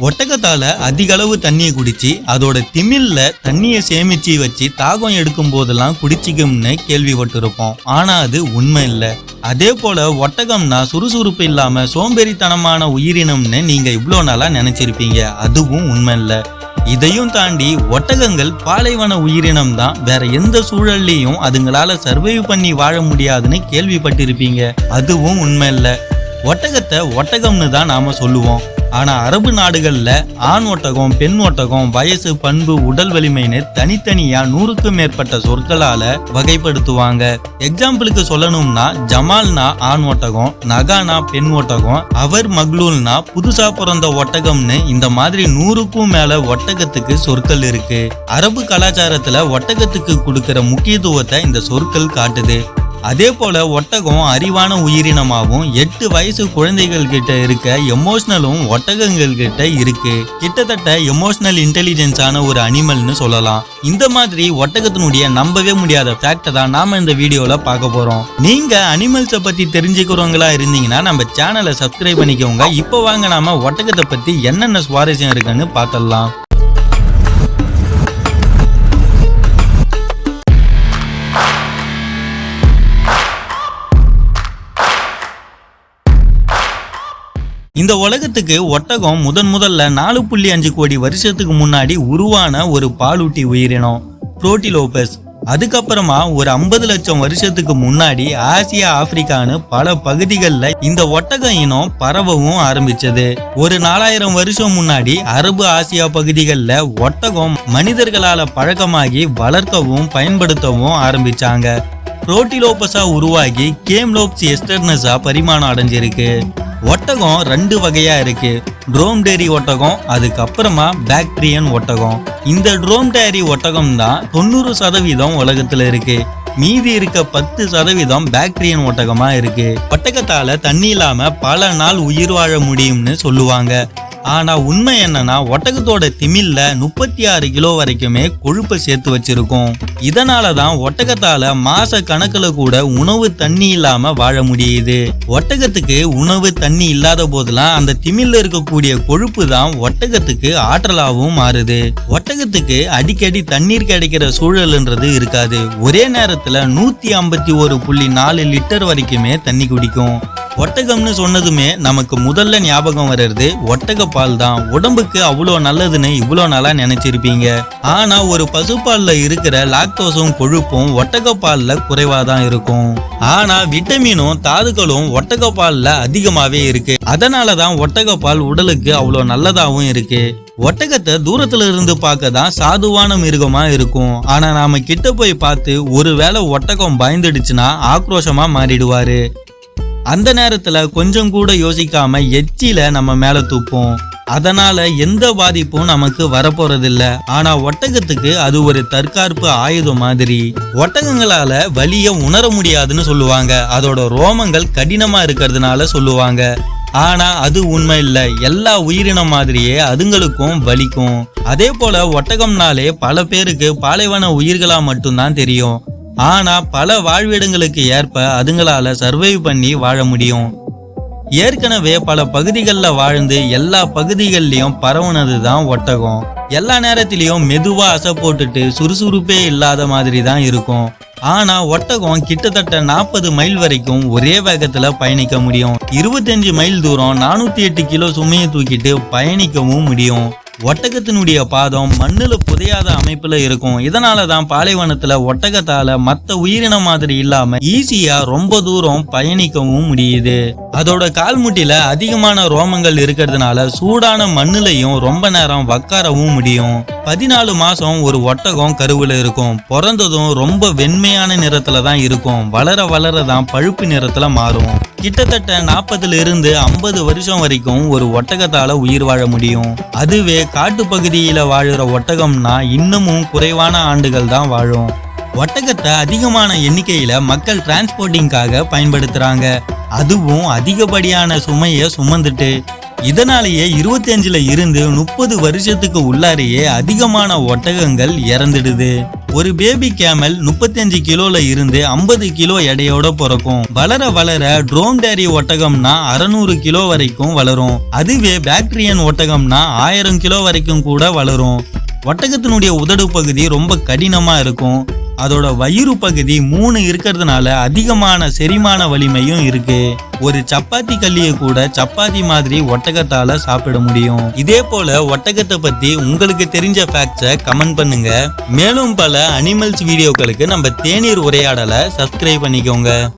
ஒட்டகத்தால அதிக அளவு தண்ணியை குடிச்சு அதோட திமில்ல தண்ணியை சேமிச்சு வச்சு தாகம் எடுக்கும் போதெல்லாம் குடிச்சிக்கும்னு கேள்விப்பட்டிருப்போம். ஆனா அது உண்மை இல்லை. அதே போல ஒட்டகம்னா சுறுசுறுப்பு இல்லாம சோம்பேறித்தனமான உயிரினம்னு நீங்க இவ்வளோ நாளா நினைச்சிருப்பீங்க. அதுவும் உண்மை இல்லை. இதையும் தாண்டி ஒட்டகங்கள் பாலைவன உயிரினம் தான். வேற எந்த சூழல்லையும் அதுங்களால சர்வைவ் பண்ணி வாழ முடியாதுன்னு கேள்விப்பட்டிருப்பீங்க. அதுவும் உண்மை இல்லை. ஒட்டகத்தை ஒட்டகம்னு தான் நாம சொல்லுவோம். ஆனால் அரபு நாடுகளில் ஆண் ஒட்டகம் பெண் ஒட்டகம் வயசு பண்பு உடல் வலிமைன்னு தனித்தனியாக நூறுக்கும் மேற்பட்ட சொற்களால் வகைப்படுத்துவாங்க. எக்ஸாம்பிளுக்கு சொல்லணும்னா ஜமால்னா ஆண் ஒட்டகம் நகானா பெண் ஒட்டகம் அவர் மக்லூல்னா புதுசா பிறந்த ஒட்டகம்னு இந்த மாதிரி நூறுக்கும் மேல ஒட்டகத்துக்கு சொற்கள் இருக்கு. அரபு கலாச்சாரத்துல ஒட்டகத்துக்கு கொடுக்கிற முக்கியத்துவத்தை இந்த சொற்கள் காட்டுது. அதே போல ஒட்டகம் அறிவான உயிரினமாகவும் எட்டு வயசு குழந்தைகள் கிட்ட இருக்க எமோஷனலும் ஒட்டகங்கள் கிட்ட இருக்கு. கிட்டத்தட்ட எமோஷனல் இன்டெலிஜென்ஸான ஒரு அனிமல்னு சொல்லலாம். இந்த மாதிரி ஒட்டகத்தினுடைய நம்பவே முடியாத ஃபேக்டை தான் நாம இந்த வீடியோவில் பார்க்க போறோம். நீங்க அனிமல்ஸை பத்தி தெரிஞ்சுக்கிறவங்களா இருந்தீங்கன்னா நம்ம சேனலை சப்ஸ்கிரைப் பண்ணிக்கோங்க. இப்போ வாங்க நாம ஒட்டகத்தை பத்தி என்னென்ன சுவாரஸ்யம் இருக்குன்னு பார்த்தலாம் இந்த உலகத்துக்கு ஒட்டகம் முதன் முதல்ல நாலு புள்ளி அஞ்சு கோடி வருஷத்துக்கு முன்னாடி உருவான ஒரு பாலூட்டி உயிரினம் புரோட்டிலோபஸ். அதுக்கப்புறமா ஒரு ஐம்பது லட்சம் வருஷத்துக்கு முன்னாடி ஆசியா ஆப்பிரிக்கான்னு பல பகுதிகளில் இந்த ஒட்டக இனம் பரவவும் ஆரம்பிச்சது. ஒரு நாலாயிரம் வருஷம் முன்னாடி அரபு ஆசியா பகுதிகளில் ஒட்டகம் மனிதர்களால பழக்கமாகி வளர்க்கவும் பயன்படுத்தவும் ஆரம்பிச்சாங்க. புரோட்டிலோபஸா உருவாகி கேம்லோப்ஸ் எஸ்டர்னஸா பரிமாணம் அடைஞ்சிருக்கு. ஒட்டகம் ரெண்டு வகையா இருக்கு. ட்ரோம்டேரி ஒட்டகம் அதுக்கப்புறமா பாக்டீரியன் ஒட்டகம். இந்த ட்ரோம்டேரி ஒட்டகம் தான் தொண்ணூறு சதவீதம் உலகத்துல இருக்கு. மீதி இருக்க பத்து சதவீதம் பாக்டீரியன் ஒட்டகமா இருக்கு. ஒட்டகத்தால தண்ணி இல்லாம பல நாள் உயிர் வாழ முடியும்னு சொல்லுவாங்க. ஆனால் உண்மை என்னன்னா ஒட்டகத்தோட திமில்ல முப்பத்தி ஆறு கிலோ வரைக்குமே கொழுப்பை சேர்த்து வச்சிருக்கோம். இதனால தான் ஒட்டகத்தால மாச கணக்குல கூட உணவு தண்ணி இல்லாம வாழ முடியுது. ஒட்டகத்துக்கு உணவு தண்ணி இல்லாத போதெல்லாம் அந்த திமில்ல இருக்கக்கூடிய கொழுப்பு தான் ஒட்டகத்துக்கு ஆற்றலாகவும் மாறுது. ஒட்டகத்துக்கு அடிக்கடி தண்ணீர் கிடைக்கிற சூழல்ன்றது இருக்காது. ஒரே நேரத்துல நூத்தி ஐம்பத்தி ஒரு புள்ளி நாலு லிட்டர் வரைக்குமே தண்ணி குடிக்கும். ஒட்டகம்னு சொன்னதுமே நமக்கு முதல்ல ஞாபகம் வர்றது ஒட்டக பால் தான் உடம்புக்கு அவ்வளோ நல்லதுன்னு இவ்வளோ நாளாக நினைச்சிருப்பீங்க. ஆனா ஒரு பசுப்பாலில் இருக்கிற லாக்டோஸும் கொழுப்பும் ஒட்டக குறைவாக தான் இருக்கும். ஆனா விட்டமினும் தாதுக்களும் ஒட்டக அதிகமாகவே அதிகமாவே இருக்கு. அதனால தான் ஒட்டக பால் உடலுக்கு அவ்வளோ நல்லதாகவும் இருக்கு. ஒட்டகத்தை தூரத்துல இருந்து பார்க்க தான் சாதுவான மிருகமா இருக்கும். ஆனா நாம கிட்ட போய் பார்த்து ஒருவேளை ஒட்டகம் பயந்துடுச்சுன்னா ஆக்ரோஷமா மாறிடுவாரு. அந்த நேரத்துல கொஞ்சம் கூட யோசிக்காம எச்சில நம்ம மேல தூப்போம். அதனால எந்த பாதிப்பும் நமக்கு வரப்போறதில்ல. ஆனா ஒட்டகத்துக்கு அது ஒரு தற்காப்பு ஆயுதம் மாதிரி. ஒட்டகங்களால வலிய உணர முடியாதுன்னு சொல்லுவாங்க. அதோட ரோமங்கள் கடினமா இருக்கிறதுனால சொல்லுவாங்க. ஆனா அது உண்மை இல்ல. எல்லா உயிரினம் மாதிரியே அதுங்களுக்கும் வலிக்கும். அதே போல ஒட்டகம்னாலே பல பேருக்கு பாலைவன உயிர்களா மட்டும்தான் தெரியும். ஆனா பல வாழ்விடங்களுக்கு ஏற்ப அதுங்களால சர்வைவ் பண்ணி வாழ முடியும். ஏற்கனவே பல பகுதிகளில் வாழ்ந்து எல்லா பகுதிகள்லயும் பரவுனது தான் ஒட்டகம். எல்லா நேரத்திலையும் மெதுவா அசை போட்டுட்டு சுறுசுறுப்பே இல்லாத மாதிரி தான் இருக்கும். ஆனா ஒட்டகம் கிட்டத்தட்ட நாற்பது மைல் வரைக்கும் ஒரே வேகத்துல பயணிக்க முடியும். இருபத்தஞ்சு மைல் தூரம் நானூத்தி எட்டு கிலோ சுமையை தூக்கிட்டு பயணிக்கவும் முடியும். ஒட்டகத்தினுடைய பாதம் மண்ணில் புதையாத அமைப்பில் இருக்கும். இதனால தான் பாலைவனத்தில் ஒட்டகத்தால் மற்ற உயிரினம் மாதிரி இல்லாம ஈஸியா ரொம்ப தூரம் பயணிக்கவும் முடியுது. அதோட கால்முட்டில அதிகமான ரோமங்கள் இருக்கிறதுனால சூடான மண்ணுலையும் ரொம்ப நேரம் வக்காரவும் முடியும். பதினாலு மாசம் ஒரு ஒட்டகம் கருவில் இருக்கும். பிறந்ததும் ரொம்ப வெண்மையான நிறத்துல தான் இருக்கும். வளர வளர தான் பழுப்பு நிறத்துல மாறும். கிட்டத்தட்ட நாற்பதுல இருந்து ஐம்பது வருஷம் வரைக்கும் ஒரு ஒட்டகத்தால உயிர் வாழ முடியும். அதுவே காட்டு பகுதியில வாழுற ஒட்டகம்னா இன்னமும் குறைவான ஆண்டுகள் தான் வாழும். ஒட்டகத்தை அதிகமான எண்ணிக்கையில மக்கள் டிரான்ஸ்போர்ட்டிங்காக பயன்படுத்துறாங்க. அதுவும் அதிகப்படியான சுமையை சுமந்துட்டு இதனாலேயே இருபத்தி அஞ்சுல இருந்து முப்பது வருஷத்துக்கு உள்ளாரையே அதிகமான ஒட்டகங்கள் இறந்துடுது. ஒரு பேபி கேமல் 35 கிலோல இருந்து 50 கிலோ எடையோட பிறக்கும். வளர வளர ட்ரோன் டேரி ஒட்டகம்னா அறநூறு கிலோ வரைக்கும் வளரும். அதுவே பாக்டீரியன் ஒட்டகம்னா ஆயிரம் கிலோ வரைக்கும் கூட வளரும். ஒட்டகத்தினுடைய உதடு பகுதி ரொம்ப கடினமா இருக்கும். அதோட வயிறு பகுதி மூணு இருக்கிறதுனால அதிகமான செரிமான வலிமையும் இருக்கு. ஒரு சப்பாத்தி கல்லியை கூட சப்பாத்தி மாதிரி ஒட்டகத்தால சாப்பிட முடியும். இதே போல ஒட்டகத்தை பத்தி உங்களுக்கு தெரிஞ்ச ஃபேக்ட்ஸை கமெண்ட் பண்ணுங்க. மேலும் பல அனிமல்ஸ் வீடியோக்களுக்கு நம்ம தேநீர் உரையாடலை சப்ஸ்கிரைப் பண்ணிக்கோங்க.